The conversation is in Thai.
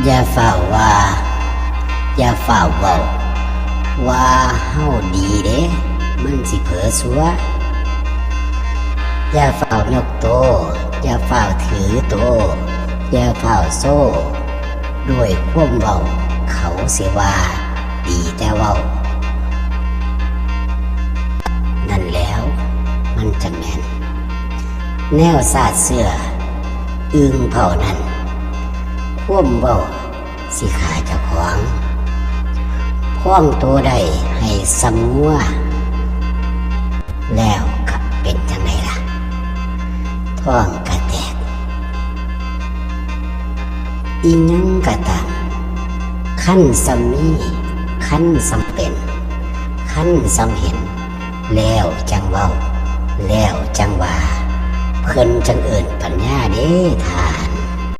อย่าเฝ้าว่า อย่าเฝ้าเว้าว่าเฮาดีเด้มันสิเผลอสัวอย่าเฝ้ายกโต อย่าเฝ้าถือโต อย่าเฝ้าโซ่ ด้วยควมเว้าเขาเสิว่า ดีแต่เว้า นั่นแล้วมันจะแม่น แนวสาดเสื้ออึงเผ่านั้น ควมเบาสิขาเจ้าของพ่วงตัวใดให้สมัวแล้วกับเป็นจังไงล่ะท้องกระแตก อีหยังกระตามขั้นสมีขั้นสำเป็น ขั้นสำเห็น แล้วจังเว้า แล้วจังว่า เพิ่นจังเอิ่นปัญญาเด้ทา